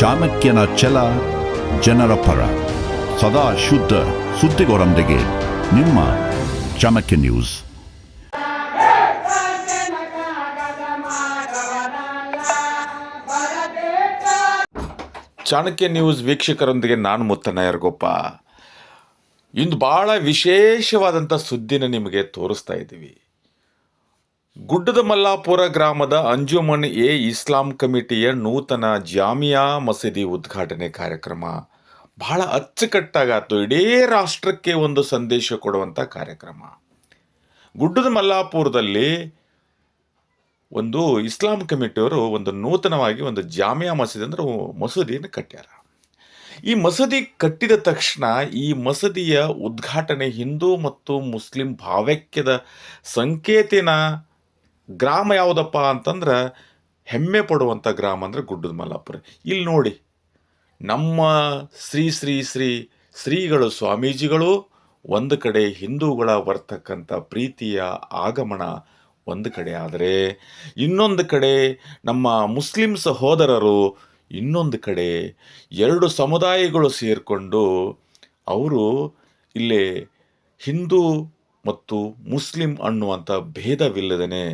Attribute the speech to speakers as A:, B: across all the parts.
A: ಚಾಣಕ್ಯನ ಛಲ ಜನರ ಪರ. ಸದಾ ಶುದ್ಧ ಸುದ್ದಿಗೋರೊಂದಿಗೆ ನಿಮ್ಮ ಚಾಣಕ್ಯ ನ್ಯೂಸ್.
B: ಚಾಣಕ್ಯ ನ್ಯೂಸ್ ವೀಕ್ಷಕರೊಂದಿಗೆ ನಾನು ಮುತ್ತನ ಯರ್ಗೊಪ್ಪ ಇಂದು ಭಾಳ ವಿಶೇಷವಾದಂಥ ಸುದ್ದಿನ ನಿಮಗೆ ತೋರಿಸ್ತಾ ಇದ್ದೀವಿ. ಗುಡ್ಡದ ಮಲ್ಲಾಪುರ ಗ್ರಾಮದ ಅಂಜುಮನ್ ಎ ಇಸ್ಲಾಂ ಕಮಿಟಿಯ ನೂತನ ಜಾಮಿಯಾ ಮಸೀದಿ ಉದ್ಘಾಟನೆ ಕಾರ್ಯಕ್ರಮ. ಬಹಳ ಅಚ್ಚುಕಟ್ಟಾಗಾತು ಇಡೀ ರಾಷ್ಟ್ರಕ್ಕೆ ಒಂದು ಸಂದೇಶ ಕೊಡುವಂಥ ಕಾರ್ಯಕ್ರಮ. ಗುಡ್ಡದ ಮಲ್ಲಾಪುರದಲ್ಲಿ ಒಂದು ಇಸ್ಲಾಂ ಕಮಿಟಿಯವರು ಒಂದು ನೂತನವಾಗಿ ಒಂದು ಜಾಮಿಯಾ ಮಸೀದಿ ಅಂದ್ರೆ ಮಸೂದಿಯನ್ನು ಕಟ್ಟ್ಯಾರ. ಈ ಮಸೂದಿ ಕಟ್ಟಿದ ತಕ್ಷಣ ಈ ಮಸೂದಿಯ ಉದ್ಘಾಟನೆ ಹಿಂದೂ ಮತ್ತು ಮುಸ್ಲಿಂ ಭಾವೈಕ್ಯದ ಸಂಕೇತಿನ ಗ್ರಾಮ ಯಾವುದಪ್ಪ ಅಂತಂದ್ರೆ ಹೆಮ್ಮೆ ಪಡುವಂಥ ಗ್ರಾಮ ಅಂದ್ರೆ ಗುಡ್ಡದ ಮಲ್ಲಾಪುರ. ಇಲ್ಲಿ ನೋಡಿ, ನಮ್ಮ ಶ್ರೀ ಶ್ರೀ ಶ್ರೀ ಶ್ರೀಗಳು ಸ್ವಾಮೀಜಿಗಳು, ಒಂದು ಕಡೆ ಹಿಂದೂಗಳ ಬರ್ತಕ್ಕಂಥ ಪ್ರೀತಿಯ ಆಗಮನ ಒಂದು ಕಡೆ ಆದರೆ, ಇನ್ನೊಂದು ಕಡೆ ನಮ್ಮ ಮುಸ್ಲಿಂ ಸಹೋದರರು ಇನ್ನೊಂದು ಕಡೆ ಎರಡು ಸಮುದಾಯಗಳು ಸೇರಿಕೊಂಡು ಅವರು ಇಲ್ಲಿ ಹಿಂದೂ ಮತ್ತು ಮುಸ್ಲಿಂ ಅನ್ನುವಂಥ ಭೇದವಿಲ್ಲದೇ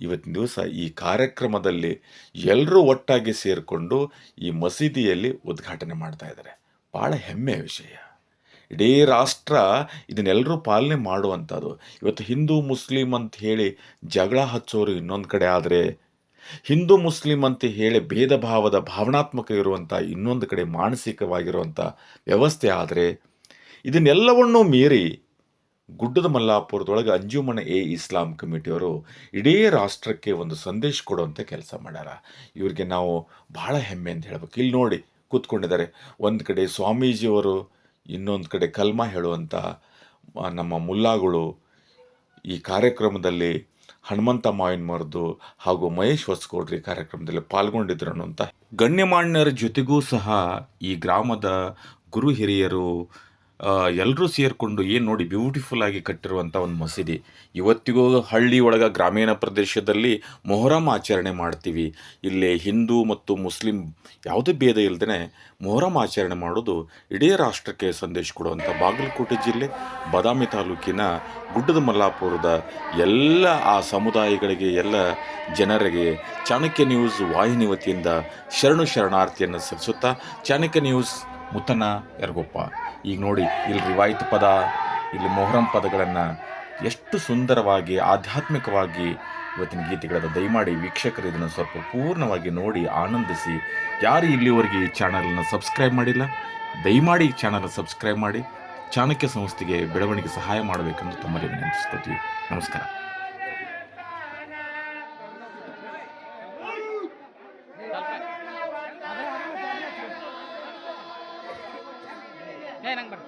B: ಇವತ್ತಿನ ದಿವಸ ಈ ಕಾರ್ಯಕ್ರಮದಲ್ಲಿ ಎಲ್ಲರೂ ಒಟ್ಟಾಗಿ ಸೇರಿಕೊಂಡು ಈ ಮಸೀದಿಯಲ್ಲಿ ಉದ್ಘಾಟನೆ ಮಾಡ್ತಾ ಇದ್ದಾರೆ. ಭಾಳ ಹೆಮ್ಮೆಯ ವಿಷಯ. ಇಡೀ ರಾಷ್ಟ್ರ ಇದನ್ನೆಲ್ಲರೂ ಪಾಲನೆ ಮಾಡುವಂಥದ್ದು. ಇವತ್ತು ಹಿಂದೂ, ಮುಸ್ಲಿಂ ಅಂತ ಹೇಳಿ ಜಗಳ ಹಚ್ಚೋರು ಇನ್ನೊಂದು ಕಡೆ ಆದರೆ, ಹಿಂದೂ, ಮುಸ್ಲಿಂ ಅಂತ ಹೇಳಿ ಭೇದ ಭಾವದ ಭಾವನಾತ್ಮಕ ಇರುವಂಥ ಇನ್ನೊಂದು ಕಡೆ ಮಾನಸಿಕವಾಗಿರುವಂಥ ವ್ಯವಸ್ಥೆ ಆದರೆ, ಇದನ್ನೆಲ್ಲವನ್ನೂ ಮೀರಿ ಗುಡ್ಡದ ಮಲ್ಲಾಪುರದೊಳಗೆ ಅಂಜುಮನ ಎ ಇಸ್ಲಾಂ ಕಮಿಟಿಯವರು ಇಡೀ ರಾಷ್ಟ್ರಕ್ಕೆ ಒಂದು ಸಂದೇಶ ಕೊಡುವಂಥ ಕೆಲಸ ಮಾಡ್ಯಾರ. ಇವರಿಗೆ ನಾವು ಭಾಳ ಹೆಮ್ಮೆ ಅಂತ ಹೇಳ್ಬೇಕು. ಇಲ್ಲಿ ನೋಡಿ ಕೂತ್ಕೊಂಡಿದ್ದಾರೆ. ಒಂದು ಕಡೆ ಸ್ವಾಮೀಜಿಯವರು, ಇನ್ನೊಂದು ಕಡೆ ಕಲ್ಮ ಹೇಳುವಂಥ ನಮ್ಮ ಮುಲ್ಲಾಗಳು ಈ ಕಾರ್ಯಕ್ರಮದಲ್ಲಿ ಹನುಮಂತ ಮಾವಿನ ಮರದು ಹಾಗೂ ಮಹೇಶ್ ಹೊಸಕೋಡ್ರಿ ಕಾರ್ಯಕ್ರಮದಲ್ಲಿ ಪಾಲ್ಗೊಂಡಿದ್ರು ಅನ್ನುವಂಥ ಗಣ್ಯಮಾನ್ಯರ ಜೊತೆಗೂ ಸಹ ಈ ಗ್ರಾಮದ ಗುರು ಹಿರಿಯರು ಎಲ್ಲರೂ ಸೇರಿಕೊಂಡು ಏನು ನೋಡಿ ಬ್ಯೂಟಿಫುಲ್ ಆಗಿ ಕಟ್ಟಿರುವಂಥ ಒಂದು ಮಸೀದಿ. ಇವತ್ತಿಗೂ ಹಳ್ಳಿ ಒಳಗೆ ಗ್ರಾಮೀಣ ಪ್ರದೇಶದಲ್ಲಿ ಮೊಹರಂ ಆಚರಣೆ ಮಾಡ್ತೀವಿ. ಇಲ್ಲಿ ಹಿಂದೂ ಮತ್ತು ಮುಸ್ಲಿಂ ಯಾವುದೇ ಭೇದ ಇಲ್ಲದೇ ಮೊಹರಂ ಆಚರಣೆ ಮಾಡೋದು ಇಡೀ ರಾಷ್ಟ್ರಕ್ಕೆ ಸಂದೇಶ ಕೊಡುವಂಥ ಬಾಗಲಕೋಟೆ ಜಿಲ್ಲೆ, ಬಾದಾಮಿ ತಾಲೂಕಿನ ಗುಡ್ಡದ ಮಲ್ಲಾಪುರದ ಎಲ್ಲ ಆ ಸಮುದಾಯಗಳಿಗೆ, ಎಲ್ಲ ಜನರಿಗೆ ಚಾಣಕ್ಯ ನ್ಯೂಸ್ ವಾಹಿನಿ ವತಿಯಿಂದ ಶರಣು ಶರಣಾರ್ಥಿಯನ್ನು ಸಲ್ಲಿಸುತ್ತಾ ಚಾಣಕ್ಯ ನ್ಯೂಸ್ ಮುತ್ತನ ಎರಗೊಪ್ಪ ಈಗ ನೋಡಿ, ಇಲ್ಲಿ ರಿವಾಯಿತ್ ಪದ, ಇಲ್ಲಿ ಮೊಹರಂ ಪದಗಳನ್ನು ಎಷ್ಟು ಸುಂದರವಾಗಿ, ಆಧ್ಯಾತ್ಮಿಕವಾಗಿ ಇವತ್ತಿನ ಗೀತೆಗಳದ ದಯಮಾಡಿ ವೀಕ್ಷಕರು ಇದನ್ನು ಸ್ವಲ್ಪ ಪೂರ್ಣವಾಗಿ ನೋಡಿ ಆನಂದಿಸಿ. ಯಾರು ಇಲ್ಲಿವರೆಗೆ ಈ ಚಾನಲನ್ನು ಸಬ್ಸ್ಕ್ರೈಬ್ ಮಾಡಿಲ್ಲ, ದಯಮಾಡಿ ಈ ಚಾನಲ್ ಸಬ್ಸ್ಕ್ರೈಬ್ ಮಾಡಿ. ಚಾಣಕ್ಯ ಸಂಸ್ಥೆಗೆ ಬೆಳವಣಿಗೆ ಸಹಾಯ ಮಾಡಬೇಕೆಂದು ತಮ್ಮಲ್ಲಿ ವಿನಂತಿಸ್ಕೊತೀವಿ. ನಮಸ್ಕಾರ.
C: thế
D: năng bằng